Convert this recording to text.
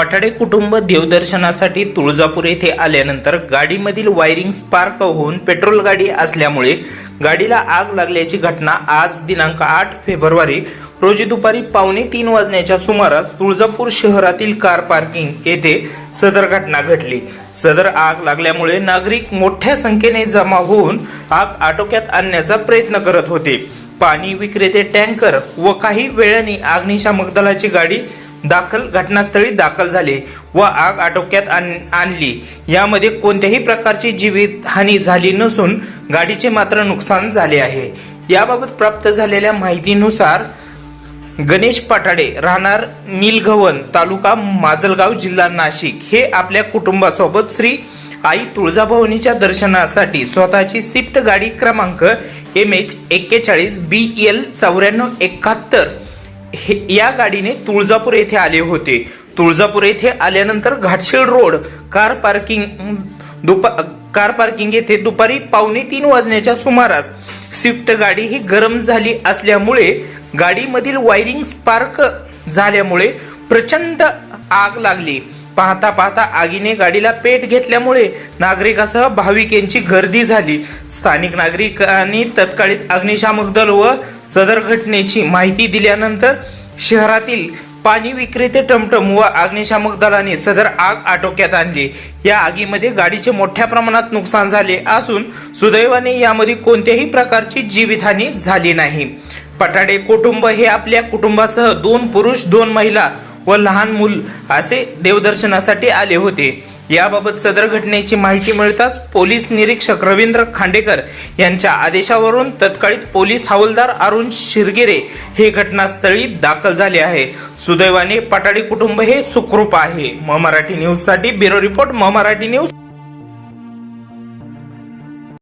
पठाडे कुटुंब देवदर्शनासाठी तुळजापूर येथे आल्यानंतर गाडीमधील वायरिंग स्पार्क होऊन पेट्रोल गाडी असल्यामुळे गाडीला आग लागल्याची घटना आज दिनांक आठ फेब्रुवारी रोजी दुपारी पावणे तीन वाजण्याच्या सुमारास तुळजापूर शहरातील कार पार्किंग येथे सदर घटना घडली. सदर आग लागल्यामुळे नागरिक मोठ्या संख्येने जमा होऊन आग आटोक्यात आणण्याचा प्रयत्न करत होते. पाणी विक्रेते टँकर व काही वेळाने अग्निशामक दलाची गाडी दाखल घटनास्थळी दाखल झाले व आग आटोक्यात आण- आणली. यामध्ये कोणत्याही प्रकारची जीवित हानी झाली नसून गाडीचे मात्र नुकसान झाले आहे. याबाबत प्राप्त झालेल्या माहितीनुसार गणेश पाटाडे राहणार नीलघवन तालुका माजलगाव जिल्हा नाशिक. हे आपल्या कुटुंबासोबत श्री आई तुळजाभवानीच्या दर्शनासाठी स्वतःची स्विफ्ट गाडी क्रमांक एम एच एक्केचाळीस बी एल चौऱ्याण्णव एकाहत्तर हे या गाडीने तुळजापूर येथे आले होते. तुळजापूर येथे आल्यानंतर घाटशेळ रोड कार पार्किंग दुपा कार पार्किंग येथे दुपारी पावणे तीन वाजण्याच्या सुमारास स्विफ्ट गाडी ही गरम झाली असल्यामुळे गाडीमधील वायरिंग स्पार्क झाल्यामुळे प्रचंड आग लागली. पाहता पाहता आगीने गाडीला पेट घेतल्यामुळे नागरिकासह भाविकांची गर्दी झाली. स्थानिक नागरिकांनी तत्काळीत अग्निशामक दल व सदर घटनेची माहिती दिल्यानंतर शहरातील पाणी विक्रेते टमटम व अग्निशामक दलाने सदर आग आटोक्यात आणली. या आगीमध्ये गाडीचे मोठ्या प्रमाणात नुकसान झाले असून सुदैवाने यामध्ये कोणत्याही प्रकारची जीवितहानी झाली नाही. पटाडे कुटुंब हे आपल्या कुटुंबासह दोन पुरुष दोन महिला व लहान मूल असे देवदर्शनासाठी आले होते. याबाबत सदर घटनेची माहिती मिळताच पोलीस निरीक्षक रवींद्र खांडेकर यांच्या आदेशावरून तत्काळीत पोलीस हवालदार अरुण शिरगिरे हे घटनास्थळी दाखल झाले आहे. सुदैवाने पटाडी कुटुंब हे सुखरूप आहे. म मराठी न्यूजसाठी ब्युरो रिपोर्ट म मराठी न्यूज.